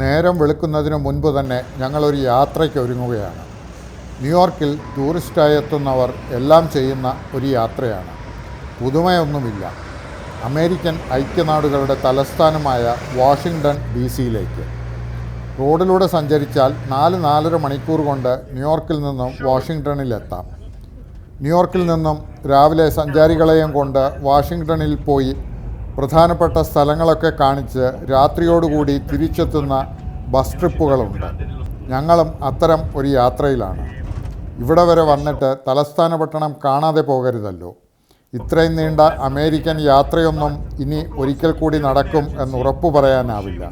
നേരം വെളുക്കുന്നതിന് മുൻപ് തന്നെ ഞങ്ങളൊരു യാത്രയ്ക്ക് ഒരുങ്ങുകയാണ്. ന്യൂയോർക്കിൽ ടൂറിസ്റ്റായി എത്തുന്നവർ എല്ലാം ചെയ്യുന്ന ഒരു യാത്രയാണ്. പുതുമയൊന്നുമില്ല. അമേരിക്കൻ ഐക്യനാടുകളുടെ തലസ്ഥാനമായ വാഷിങ്ടൺ ഡി സിയിലേക്ക്. റോഡിലൂടെ സഞ്ചരിച്ചാൽ നാല് നാലര മണിക്കൂർ കൊണ്ട് ന്യൂയോർക്കിൽ നിന്നും വാഷിങ്ടണിലെത്താം ന്യൂയോർക്കിൽ നിന്നും രാവിലെ സഞ്ചാരികളെയും കൊണ്ട് വാഷിങ്ടണിൽ പോയി പ്രധാനപ്പെട്ട സ്ഥലങ്ങളൊക്കെ കാണിച്ച് രാത്രിയോടുകൂടി തിരിച്ചെത്തുന്ന ബസ് ട്രിപ്പുകളുണ്ട്. ഞങ്ങളും അത്തരം ഒരു യാത്രയിലാണ്. ഇവിടെ വരെ വന്നിട്ട് തലസ്ഥാന പട്ടണം കാണാതെ പോകരുതല്ലോ. ഇത്രയും നീണ്ട അമേരിക്കൻ യാത്രയൊന്നും ഇനി ഒരിക്കൽ കൂടി നടക്കും എന്ന് ഉറപ്പു പറയാനാവില്ല.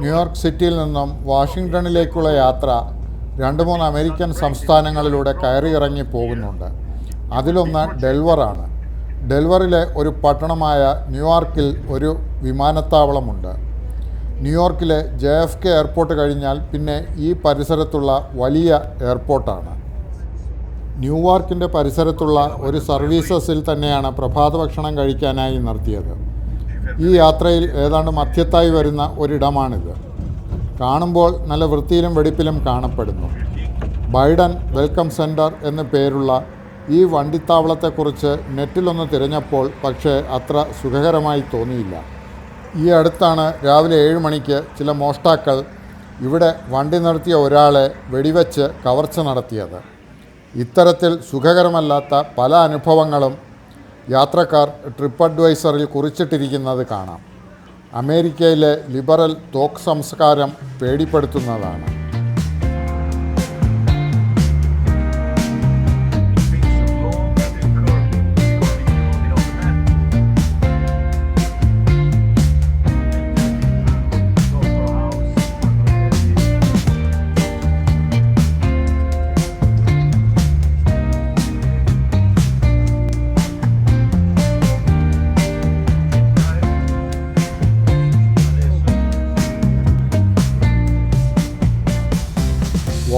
ന്യൂയോർക്ക് സിറ്റിയിൽ നിന്നും വാഷിങ്ടണിലേക്കുള്ള യാത്ര രണ്ട് മൂന്ന് അമേരിക്കൻ സംസ്ഥാനങ്ങളിലൂടെ കയറിയിറങ്ങി പോകുന്നുണ്ട്. അതിലൊന്ന് ഡെൽവറാണ്. ഡെൽവറിലെ ഒരു പട്ടണമായ ന്യൂയോർക്കിൽ ഒരു വിമാനത്താവളമുണ്ട്. ന്യൂയോർക്കിലെ ജെ എഫ് കെ എയർപോർട്ട് കഴിഞ്ഞാൽ പിന്നെ ഈ പരിസരത്തുള്ള വലിയ എയർപോർട്ടാണ്. ന്യൂയോർക്കിന്റെ പരിസരത്തുള്ള ഒരു സർവീസസിൽ തന്നെയാണ് പ്രഭാത ഭക്ഷണം കഴിക്കാനായി നിർത്തിയത്. ഈ യാത്രയിൽ ഏതാണ്ട് മധ്യത്തായി വരുന്ന ഒരിടമാണിത്. കാണുമ്പോൾ നല്ല വൃത്തിയിലും വെടിപ്പിലും കാണപ്പെടുന്നു. ബൈഡൻ വെൽക്കം സെന്റർ എന്ന പേരുള്ള ഈ വണ്ടിത്താവളത്തെക്കുറിച്ച് നെറ്റിലൊന്ന് തിരഞ്ഞപ്പോൾ പക്ഷേ അത്ര സുഖകരമായി തോന്നിയില്ല. ഈ അടുത്താണ് രാവിലെ ഏഴ് മണിക്ക് ചില മോഷ്ടാക്കൾ ഇവിടെ വണ്ടി നിർത്തിയ ഒരാളെ വെടിവെച്ച് കവർച്ച നടത്തിയത്. ഇത്തരത്തിൽ സുഖകരമല്ലാത്ത പല അനുഭവങ്ങളും യാത്രക്കാർ ട്രിപ്പ് അഡ്വൈസറിൽ കുറിച്ചിട്ടിരിക്കുന്നത് കാണാം. അമേരിക്കയിലെ ലിബറൽ തോക്ക് സംസ്കാരം പേടിപ്പെടുത്തുന്നതാണ്.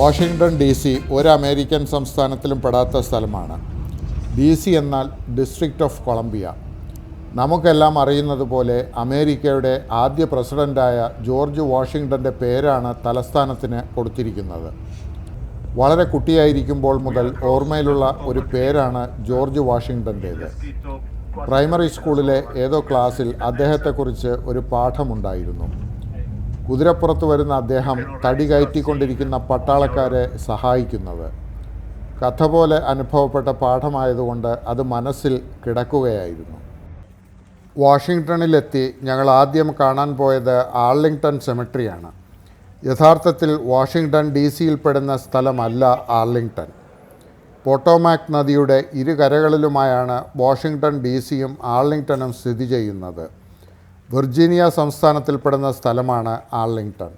വാഷിങ്ടൺ ഡി സി ഒരു അമേരിക്കൻ സംസ്ഥാനത്തിലും പെടാത്ത സ്ഥലമാണ്. ഡി സി എന്നാൽ ഡിസ്ട്രിക്റ്റ് ഓഫ് കൊളംബിയ നമുക്കെല്ലാം അറിയുന്നത് പോലെ അമേരിക്കയുടെ ആദ്യ പ്രസിഡന്റായ ജോർജ് വാഷിങ്ടന്റെ പേരാണ് തലസ്ഥാനത്തിന് കൊടുത്തിരിക്കുന്നത്. വളരെ കുട്ടിയായിരിക്കുമ്പോൾ മുതൽ ഓർമ്മയിലുള്ള ഒരു പേരാണ് ജോർജ് വാഷിങ്ടന്റേത് പ്രൈമറി സ്കൂളിലെ ഏതോ ക്ലാസ്സിൽ അദ്ദേഹത്തെക്കുറിച്ച് ഒരു പാഠമുണ്ടായിരുന്നു. കുതിരപ്പുറത്ത് വരുന്ന അദ്ദേഹം തടി കയറ്റിക്കൊണ്ടിരിക്കുന്ന പട്ടാളക്കാരെ സഹായിക്കുന്നത്. കഥ പോലെ അനുഭവപ്പെട്ട പാഠമായതുകൊണ്ട് അത് മനസ്സിൽ കിടക്കുകയായിരുന്നു. വാഷിങ്ടണിലെത്തി ഞങ്ങൾ ആദ്യം കാണാൻ പോയത് ആർലിംഗ്ടൺ സെമിട്രിയാണ്. യഥാർത്ഥത്തിൽ വാഷിങ്ടൺ ഡി സിയിൽപ്പെടുന്ന സ്ഥലമല്ല ആർലിംഗ്ടൺ. പോട്ടോമാക് നദിയുടെ ഇരു കരകളിലുമായാണ് വാഷിങ്ടൺ ഡി സിയും ആർലിംഗ്ടണും സ്ഥിതി ചെയ്യുന്നത്. വിർജീനിയ സംസ്ഥാനത്തിൽപ്പെടുന്ന സ്ഥലമാണ് ആർലിംഗ്ടൺ.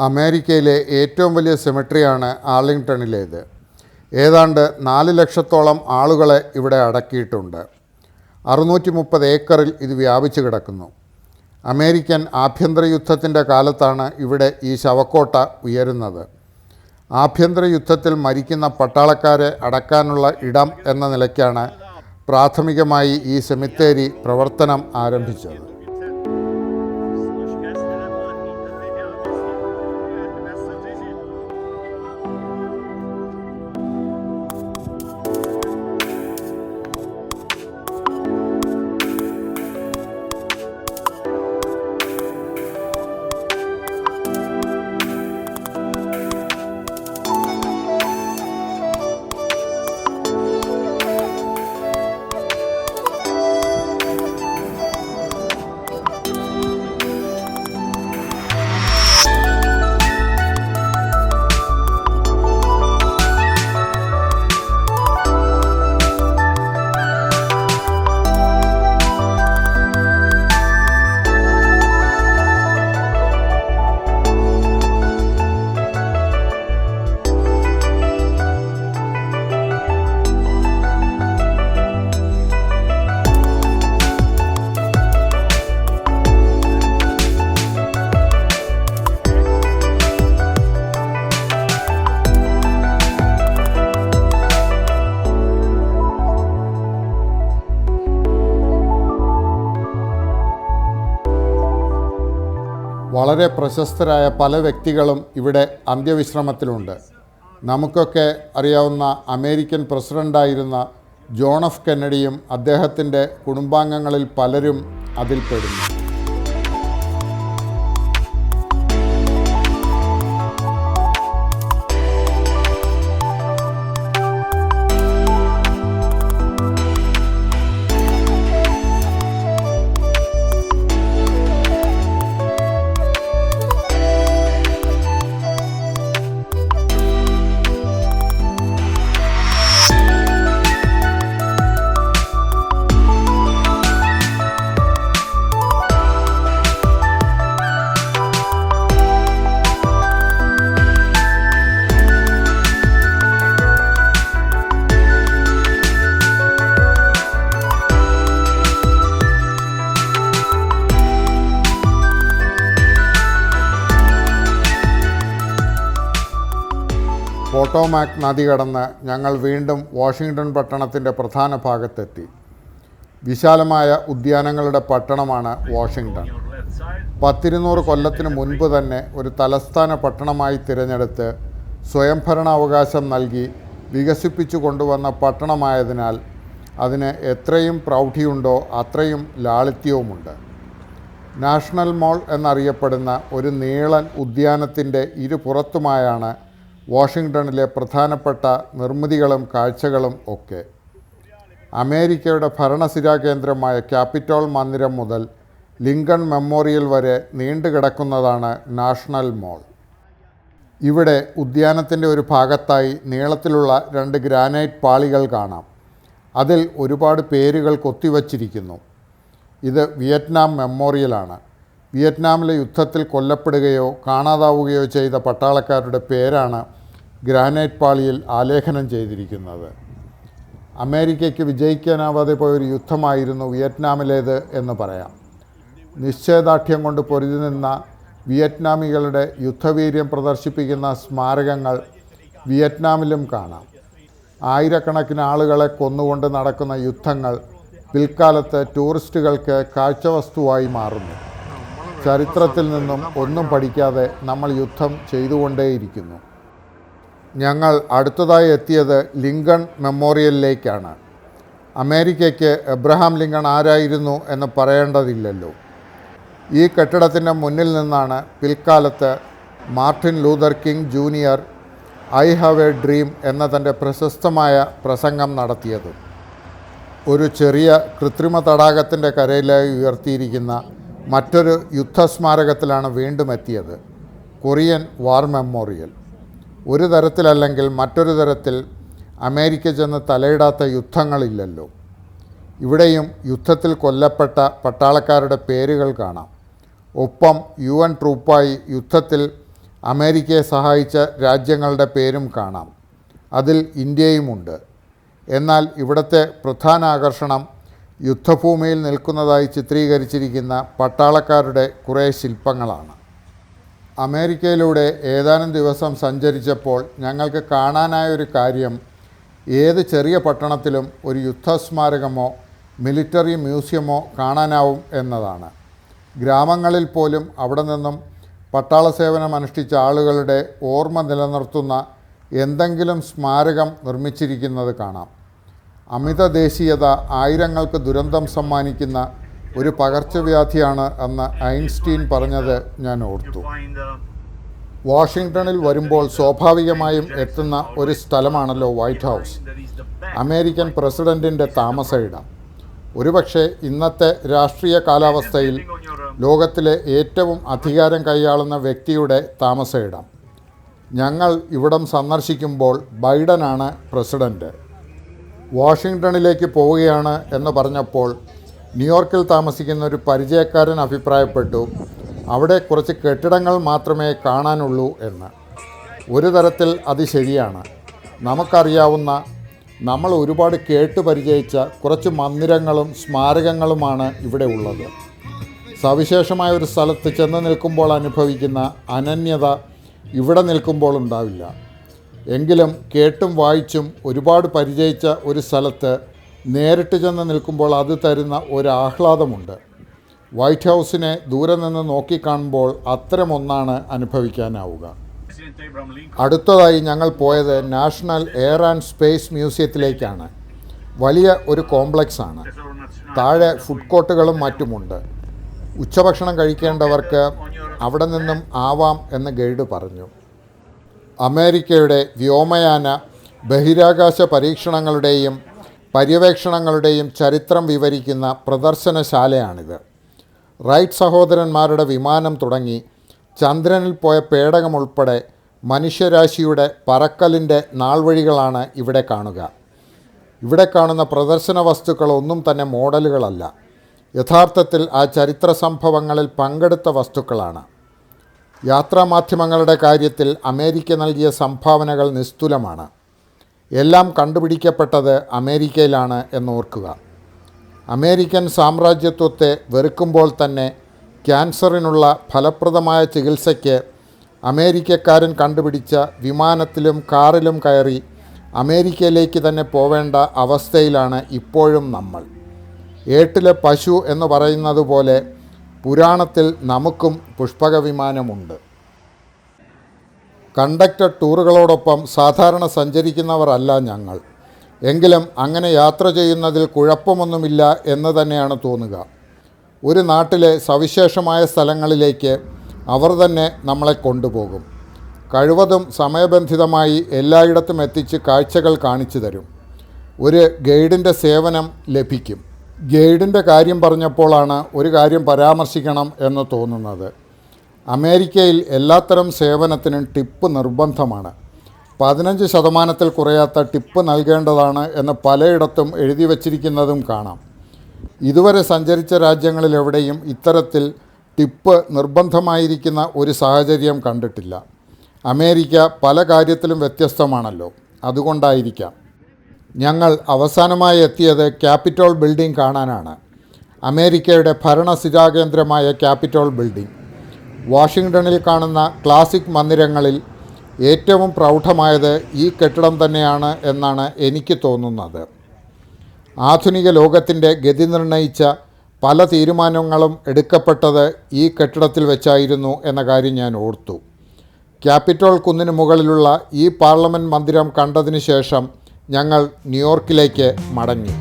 അമേരിക്കയിലെ ഏറ്റവും വലിയ സെമിട്രിയാണ് ആർലിംഗ്ടണിലേത്. ഏതാണ്ട് നാല് ലക്ഷത്തോളം ആളുകളെ ഇവിടെ അടക്കിയിട്ടുണ്ട്. അറുന്നൂറ്റി മുപ്പത് ഏക്കറിൽ ഇത് വ്യാപിച്ചു കിടക്കുന്നു. അമേരിക്കൻ ആഭ്യന്തര യുദ്ധത്തിന്റെ കാലത്താണ് ഇവിടെ ഈ ശവക്കോട്ട ഉയരുന്നത്. ആഭ്യന്തര യുദ്ധത്തിൽ മരിക്കുന്ന പട്ടാളക്കാരെ അടക്കാനുള്ള ഇടം എന്ന നിലയ്ക്കാണ് പ്രാഥമികമായി ഈ സെമിത്തേരി പ്രവർത്തനം ആരംഭിച്ചത്. വളരെ പ്രശസ്തരായ പല വ്യക്തികളും ഇവിടെ അന്ത്യവിശ്രമത്തിലുണ്ട്. നമുക്കൊക്കെ അറിയാവുന്ന അമേരിക്കൻ പ്രസിഡന്റായിരുന്ന ജോൺ എഫ് കെന്നഡിയും അദ്ദേഹത്തിന്റെ കുടുംബാംഗങ്ങളിൽ പലരും അതിൽപ്പെടുന്നു. പോട്ടോമാക് നദി കടന്ന് ഞങ്ങൾ വീണ്ടും വാഷിങ്ടൺ പട്ടണത്തിന്റെ പ്രധാന ഭാഗത്തെത്തി. വിശാലമായ ഉദ്യാനങ്ങളുടെ പട്ടണമാണ് വാഷിങ്ടൺ പത്തിരുന്നൂറ് കൊല്ലത്തിന് മുൻപ് തന്നെ ഒരു തലസ്ഥാന പട്ടണമായി തിരഞ്ഞെടുത്ത് സ്വയംഭരണാവകാശം നൽകി വികസിപ്പിച്ചു കൊണ്ടുവന്ന പട്ടണമായതിനാൽ അതിന് എത്രയും പ്രൗഢിയുണ്ടോ അത്രയും ലാളിത്യവുമുണ്ട്. നാഷണൽ മോൾ എന്നറിയപ്പെടുന്ന ഒരു നീളൻ ഉദ്യാനത്തിന്റെ ഇരുപുറത്തുമായാണ് വാഷിങ്ടണിലെ പ്രധാനപ്പെട്ട നിർമ്മിതികളും കാഴ്ചകളും ഒക്കെ. അമേരിക്കയുടെ ഭരണസിരാ കേന്ദ്രമായ ക്യാപിറ്റോൾ മന്ദിരം മുതൽ ലിങ്കൺ മെമ്മോറിയൽ വരെ നീണ്ടുകിടക്കുന്നതാണ് നാഷണൽ മോൾ. ഇവിടെ ഉദ്യാനത്തിന്റെ ഒരു ഭാഗത്തായി നീളത്തിലുള്ള രണ്ട് ഗ്രാനൈറ്റ് പാളികൾ കാണാം. അതിൽ ഒരുപാട് പേരുകൾ കൊത്തിവച്ചിരിക്കുന്നു. ഇത് വിയറ്റ്നാം മെമ്മോറിയലാണ് വിയറ്റ്നാമിലെ യുദ്ധത്തിൽ കൊല്ലപ്പെടുകയോ കാണാതാവുകയോ ചെയ്ത പട്ടാളക്കാരുടെ പേരാണ് ഗ്രാനൈറ്റ് പാളിയിൽ ആലേഖനം ചെയ്തിരിക്കുന്നത്. അമേരിക്കയ്ക്ക് വിജയിക്കാനാവാതെ പോയൊരു യുദ്ധമായിരുന്നു വിയറ്റ്നാമിലേത് എന്ന് പറയാം. നിശ്ചയദാർഢ്യം കൊണ്ട് പൊരുതി നിന്ന വിയറ്റ്നാമികളുടെ യുദ്ധവീര്യം പ്രദർശിപ്പിക്കുന്ന സ്മാരകങ്ങൾ വിയറ്റ്നാമിലും കാണാം. ആയിരക്കണക്കിന് ആളുകളെ കൊന്നുകൊണ്ട് നടക്കുന്ന യുദ്ധങ്ങൾ പിൽക്കാലത്ത് ടൂറിസ്റ്റുകൾക്ക് കാഴ്ചവസ്തുവായി മാറുന്നു. ചരിത്രത്തിൽ നിന്നും ഒന്നും പഠിക്കാതെ നമ്മൾ യുദ്ധം ചെയ്തുകൊണ്ടേയിരിക്കുന്നു. ഞങ്ങൾ അടുത്തതായി എത്തിയത് ലിങ്കൺ മെമ്മോറിയലിലേക്കാണ്. അമേരിക്കയ്ക്ക് എബ്രഹാം ലിങ്കൺ ആരായിരുന്നു എന്ന് പറയേണ്ടതില്ലല്ലോ. ഈ കെട്ടിടത്തിന്റെ മുന്നിൽ നിന്നാണ് പിൽക്കാലത്ത് Martin Luther King Junior I have a dream എന്ന തന്റെ പ്രശസ്തമായ പ്രസംഗം നടത്തിയത്. ഒരു ചെറിയ കൃത്രിമ തടാകത്തിന്റെ കരയിലായി ഉയർത്തിയിരിക്കുന്ന മറ്റൊരു യുദ്ധസ്മാരകത്തിലാണ് വീണ്ടും എത്തിയത്. Korean war memorial. ഒരു തരത്തിലല്ലെങ്കിൽ മറ്റൊരു തരത്തിൽ അമേരിക്ക ചെന്ന് തലയിടാത്ത യുദ്ധങ്ങളില്ലല്ലോ. ഇവിടെയും യുദ്ധത്തിൽ കൊല്ലപ്പെട്ട പട്ടാളക്കാരുടെ പേരുകൾ കാണാം. ഒപ്പം യു എൻ ട്രൂപ്പായി യുദ്ധത്തിൽ അമേരിക്കയെ സഹായിച്ച രാജ്യങ്ങളുടെ പേരും കാണാം. അതിൽ ഇന്ത്യയുമുണ്ട്. എന്നാൽ ഇവിടുത്തെ പ്രധാന ആകർഷണം യുദ്ധഭൂമിയിൽ നിൽക്കുന്നതായി ചിത്രീകരിച്ചിരിക്കുന്ന പട്ടാളക്കാരുടെ കുറേ ശില്പങ്ങളാണ്. അമേരിക്കയിലൂടെ ഏതാനും ദിവസം സഞ്ചരിച്ചപ്പോൾ ഞങ്ങൾക്ക് കാണാനായ ഒരു കാര്യം ഏത് ചെറിയ പട്ടണത്തിലും ഒരു യുദ്ധസ്മാരകമോ മിലിറ്ററി മ്യൂസിയമോ കാണാനാവും എന്നതാണ്. ഗ്രാമങ്ങളിൽ പോലും അവിടെ നിന്നും പട്ടാള സേവനം അനുഷ്ഠിച്ച ആളുകളുടെ ഓർമ്മ നിലനിർത്തുന്ന എന്തെങ്കിലും സ്മാരകം നിർമ്മിച്ചിരിക്കുന്നത് കാണാം. അമിത ദേശീയത ആയിരങ്ങൾക്ക് ദുരന്തം സമ്മാനിക്കുന്ന ഒരു പകർച്ചവ്യാധിയാണ് എന്ന് ഐൻസ്റ്റീൻ പറഞ്ഞത് ഞാൻ ഓർത്തു. വാഷിങ്ടണിൽ വരുമ്പോൾ സ്വാഭാവികമായും എത്തുന്ന ഒരു സ്ഥലമാണല്ലോ വൈറ്റ് ഹൗസ്. അമേരിക്കൻ പ്രസിഡന്റിന്റെ താമസയിടം. ഒരുപക്ഷെ ഇന്നത്തെ രാഷ്ട്രീയ കാലാവസ്ഥയിൽ ലോകത്തിലെ ഏറ്റവും അധികാരം കൈയാളുന്ന വ്യക്തിയുടെ താമസയിടം. ഞങ്ങൾ ഇവിടം സന്ദർശിക്കുമ്പോൾ ബൈഡനാണ് പ്രസിഡന്റ് വാഷിങ്ടണിലേക്ക് പോവുകയാണ് എന്ന് പറഞ്ഞപ്പോൾ ന്യൂയോർക്കിൽ താമസിക്കുന്ന ഒരു പരിചയക്കാരൻ അഭിപ്രായപ്പെട്ടു അവിടെ കുറച്ച് കെട്ടിടങ്ങൾ മാത്രമേ കാണാനുള്ളൂ എന്ന്. ഒരു തരത്തിൽ അത് ശരിയാണ്. നമുക്കറിയാവുന്ന നമ്മൾ ഒരുപാട് കേട്ട് പരിചയിച്ച കുറച്ച് മന്ദിരങ്ങളും സ്മാരകങ്ങളുമാണ് ഇവിടെ ഉള്ളത്. സവിശേഷമായ ഒരു സ്ഥലത്ത് ചെന്ന് നിൽക്കുമ്പോൾ അനുഭവിക്കുന്ന അനന്യത ഇവിടെ നിൽക്കുമ്പോൾ ഉണ്ടാവില്ല. എങ്കിലും കേട്ടും വായിച്ചും ഒരുപാട് പരിചയിച്ച ഒരു സ്ഥലത്ത് നേരിട്ട് ചെന്ന് നിൽക്കുമ്പോൾ അത് തരുന്ന ഒരു ആഹ്ലാദമുണ്ട് വൈറ്റ് ഹൗസിനെ ദൂരെ നിന്ന് നോക്കിക്കാണുമ്പോൾ അത്തരമൊന്നാണ് അനുഭവിക്കാനാവുക. അടുത്തതായി ഞങ്ങൾ പോയത് നാഷണൽ എയർ ആൻഡ് സ്പേസ് മ്യൂസിയത്തിലേക്കാണ്. വലിയ ഒരു കോംപ്ലക്സ് ആണ് താഴെ ഫുഡ് കോർട്ടുകളും മറ്റുമുണ്ട്. ഉച്ചഭക്ഷണം കഴിക്കേണ്ടവർക്ക് അവിടെ നിന്നും ആവാം എന്ന് ഗൈഡ് പറഞ്ഞു. അമേരിക്കയുടെ വ്യോമയാന ബഹിരാകാശ പരീക്ഷണങ്ങളുടെയും പര്യവേക്ഷണങ്ങളുടെയും ചരിത്രം വിവരിക്കുന്ന പ്രദർശനശാലയാണിത്. റൈറ്റ് സഹോദരന്മാരുടെ വിമാനം തുടങ്ങി ചന്ദ്രനിൽ പോയ പേടകം ഉൾപ്പെടെ മനുഷ്യരാശിയുടെ പറക്കലിന്റെ നാൾവഴികളാണ് ഇവിടെ കാണുക. ഇവിടെ കാണുന്ന പ്രദർശന വസ്തുക്കൾ ഒന്നും തന്നെ മോഡലുകളല്ല. യഥാർത്ഥത്തിൽ ആ ചരിത്ര സംഭവങ്ങളിൽ പങ്കെടുത്ത വസ്തുക്കളാണ്. യാത്രാമാധ്യമങ്ങളുടെ കാര്യത്തിൽ അമേരിക്ക നൽകിയ സംഭാവനകൾ നിസ്തുലമാണ്. എല്ലാം കണ്ടുപിടിക്കപ്പെട്ടത് അമേരിക്കയിലാണ് എന്നോർക്കുക. അമേരിക്കൻ സാമ്രാജ്യത്വത്തെ വെറുക്കുമ്പോൾ തന്നെ ക്യാൻസറിനുള്ള ഫലപ്രദമായ ചികിത്സയ്ക്ക് അമേരിക്കക്കാരൻ കണ്ടുപിടിച്ച വിമാനത്തിലും കാറിലും കയറി അമേരിക്കയിലേക്ക് തന്നെ പോവേണ്ട അവസ്ഥയിലാണ് ഇപ്പോഴും നമ്മൾ. ഏട്ടിലെ പശു എന്ന് പറയുന്നത് പോലെ പുരാണത്തിൽ നമുക്കും പുഷ്പക വിമാനമുണ്ട് കണ്ടക്ടർ ടൂറുകളോടൊപ്പം സാധാരണ സഞ്ചരിക്കുന്നവരല്ല ഞങ്ങൾ. എങ്കിലും അങ്ങനെ യാത്ര ചെയ്യുന്നതിൽ കുഴപ്പമൊന്നുമില്ല എന്ന് തന്നെയാണ് തോന്നുക. ഒരു നാട്ടിലെ സവിശേഷമായ സ്ഥലങ്ങളിലേക്ക് അവർ തന്നെ നമ്മളെ കൊണ്ടുപോകും. കഴിവതും സമയബന്ധിതമായി എല്ലായിടത്തും എത്തിച്ച് കാഴ്ചകൾ കാണിച്ചു തരും. ഒരു ഗൈഡിന്റെ സേവനം ലഭിക്കും. ഗൈഡിന്റെ കാര്യം പറഞ്ഞപ്പോഴാണ് ഒരു കാര്യം പരാമർശിക്കണം എന്ന് തോന്നുന്നത്. അമേരിക്കയിൽ എല്ലാത്തരം സേവനത്തിനും ടിപ്പ് നിർബന്ധമാണ്. പതിനഞ്ച് ശതമാനത്തിൽ കുറയാത്ത ടിപ്പ് നൽകേണ്ടതാണ് എന്ന് പലയിടത്തും എഴുതി വച്ചിരിക്കുന്നതും കാണാം. ഇതുവരെ സഞ്ചരിച്ച രാജ്യങ്ങളിലെവിടെയും ഇത്തരത്തിൽ ടിപ്പ് നിർബന്ധമായിരിക്കുന്ന ഒരു സാഹചര്യം കണ്ടിട്ടില്ല. അമേരിക്ക പല കാര്യത്തിലും വ്യത്യസ്തമാണല്ലോ. അതുകൊണ്ടായിരിക്കാം. ഞങ്ങൾ അവസാനമായി എത്തിയത് ക്യാപിറ്റോൾ ബിൽഡിംഗ് കാണാനാണ്. അമേരിക്കയുടെ ഭരണസിരാകേന്ദ്രമായ ക്യാപിറ്റോൾ ബിൽഡിംഗ്. വാഷിങ്ടണിൽ കാണുന്ന ക്ലാസിക് മന്ദിരങ്ങളിൽ ഏറ്റവും പ്രൗഢമായത് ഈ കെട്ടിടം തന്നെയാണ് എന്നാണ് എനിക്ക് തോന്നുന്നത്. ആധുനിക ലോകത്തിന്റെ ഗതി നിർണയിച്ച പല തീരുമാനങ്ങളും എടുക്കപ്പെട്ടത് ഈ കെട്ടിടത്തിൽ വെച്ചായിരുന്നു എന്ന കാര്യം ഞാൻ ഓർത്തു. ക്യാപിറ്റോൾ കുന്നിന് മുകളിലുള്ള ഈ പാർലമെന്റ് മന്ദിരം കണ്ടതിന് ശേഷം ഞങ്ങൾ ന്യൂയോർക്കിലേക്ക് മടങ്ങി.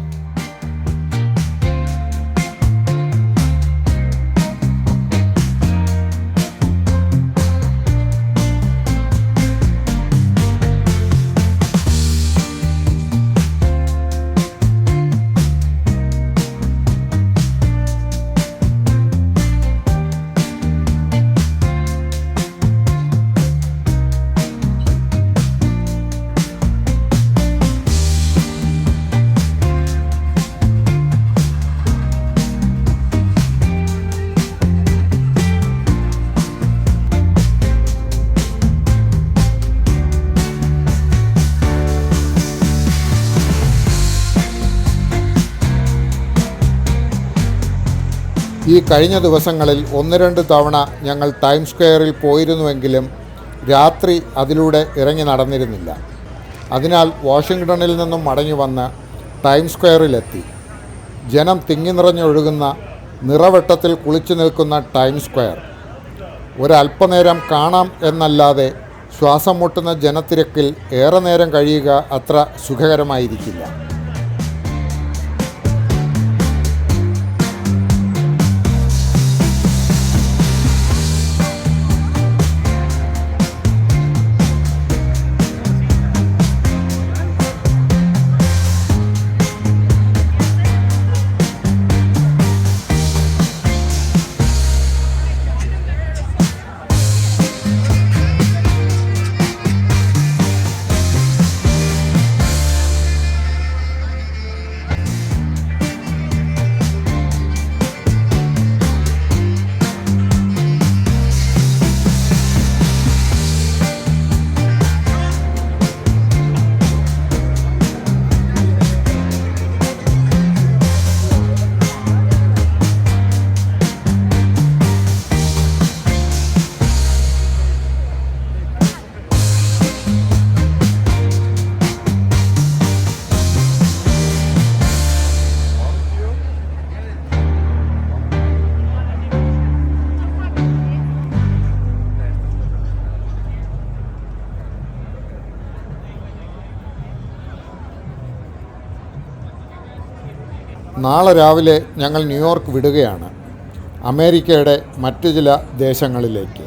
ഈ കഴിഞ്ഞ ദിവസങ്ങളിൽ ഒന്ന് രണ്ട് തവണ ഞങ്ങൾ ടൈം സ്ക്വയറിൽ പോയിരുന്നുവെങ്കിലും രാത്രി അതിലൂടെ ഇറങ്ങി നടന്നിരുന്നില്ല. അതിനാൽ വാഷിങ്ടണിൽ നിന്നും മടങ്ങി വന്ന് ടൈം സ്ക്വയറിലെത്തി. ജനം തിങ്ങി നിറഞ്ഞൊഴുകുന്ന നിറവെട്ടത്തിൽ കുളിച്ചു നിൽക്കുന്ന ടൈം സ്ക്വയർ. ഒരല്പനേരം കാണാം എന്നല്ലാതെ ശ്വാസം മുട്ടുന്ന ജനത്തിരക്കിൽ ഏറെ നേരം കഴിയുക അത്ര സുഖകരമായിരിക്കില്ല. നാളെ രാവിലെ ഞങ്ങൾ ന്യൂയോർക്ക് വിടുകയാണ്. അമേരിക്കയുടെ മറ്റു ചില ദേശങ്ങളിലേക്ക്.